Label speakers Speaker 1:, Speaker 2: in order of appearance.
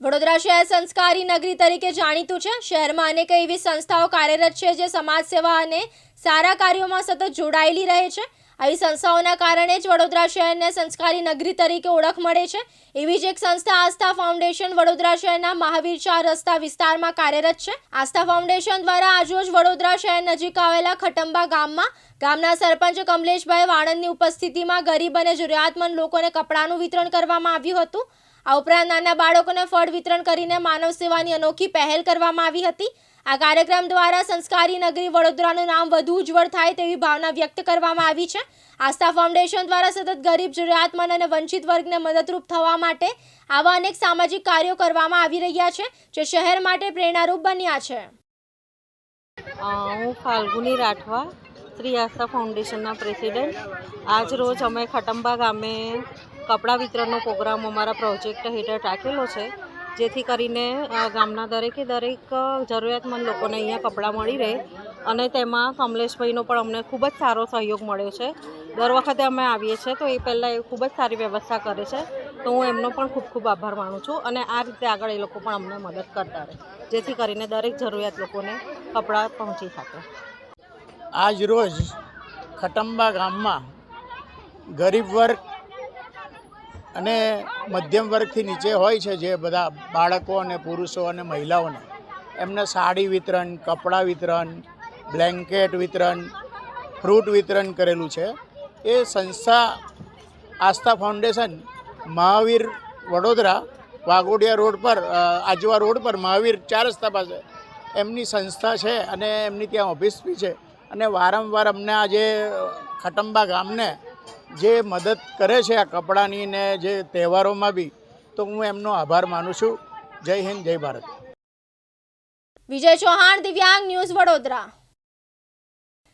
Speaker 1: વડોદરા શહેર સંસ્કારી નગરી તરીકે જાણીતું છે. શહેરમાં અનેક એવી સંસ્થાઓ કાર્યરત છે જે સમાજ સેવા અને સારા કાર્યોમાં સતત જોડાયેલી રહે છે. આવી સંસ્થાઓના કારણે જ વડોદરા શહેરને સંસ્કારી નગરી તરીકે ઓળખ મળે છે. એવી જ એક સંસ્થા આસ્થા ફાઉન્ડેશન વડોદરા શહેરના મહાવીર ચાર રસ્તા વિસ્તારમાં કાર્યરત છે. આસ્થા ફાઉન્ડેશન દ્વારા આજરોજ વડોદરા શહેર નજીક આવેલા ખટંબા ગામમાં ગામના સરપંચ કમલેશભાઈ વાણંદની ઉપસ્થિતિમાં ગરીબ અને જરૂરિયાતમંદ લોકોને કપડાનું વિતરણ કરવામાં આવ્યું હતું. આ ઉપરાંત નાના બાળકોને ફળ વિતરણ કરીને માનવ સેવાની અનોખી પહેલ કરવામાં આવી હતી. આ કાર્યક્રમ દ્વારા સંસ્કારી નગરી વડોદરાનું નામ વધુ ઉજ્જવળ થાય તેવી ભાવના વ્યક્ત કરવામાં આવી છે. આસ્થા ફાઉન્ડેશન દ્વારા સતત ગરીબ, જરૂરિયાતમંદ અને વંચિત વર્ગને મદદરૂપ થવા માટે આવા અનેક સામાજિક કાર્યો કરવામાં આવી રહ્યા છે, જે શહેર માટે પ્રેરણારૂપ બન્યા છે.
Speaker 2: હું ફાલ્ગુની રાઠવા શ્રી આસ્થા ફાઉન્ડેશનના પ્રેસિડેન્ટ. આજ રોજ અમે ખટંબા ગામે કપડાં વિતરણનો પ્રોગ્રામ અમારા પ્રોજેક્ટ હેઠળ રાખેલો છે, જેથી કરીને ગામના દરેકે દરેક જરૂરિયાતમંદ લોકોને અહીંયા કપડાં મળી રહે અને તેમાં કમલેશભાઈનો પણ અમને ખૂબ જ સારો સહયોગ મળ્યો છે. દર વખતે અમે આવીએ છીએ તો એ પહેલાં એ ખૂબ જ સારી વ્યવસ્થા કરે છે. તો હું એમનો પણ ખૂબ ખૂબ આભાર માનું છું અને આ રીતે આગળ એ લોકો પણ અમને મદદ કરતા રહે, જેથી કરીને દરેક જરૂરિયાત લોકોને કપડાં પહોંચી શકે.
Speaker 3: આજ રોજ ખટંબા ગામમાં ગરીબ વર્ગ અને મધ્યમ વર્ગથી નીચે હોય છે જે બધા બાળકો અને પુરુષો અને મહિલાઓને. એમને સાડી વિતરણ, કપડાં વિતરણ, બ્લેન્કેટ વિતરણ, ફ્રૂટ વિતરણ કરેલું છે. એ સંસ્થા આસ્થા ફાઉન્ડેશન મહાવીર વડોદરા વાઘોડિયા રોડ પર આજુવા રોડ પર, મહાવીર ચાર રસ્તા પાસે એમની સંસ્થા છે અને એમની ત્યાં ઓફિસ બી છે. અને વારંવાર અમને આ જે ખટંબા ગામને જે મદદ કરે છે આ કપડાની ને જે તહેવારોમાં બી, તો હું એમનો આભાર માનું છું. જય હિન્દ, જય ભારત.
Speaker 1: વિજય ચૌહાણ, દિવ્યાંગ ન્યૂઝ વડોદરા.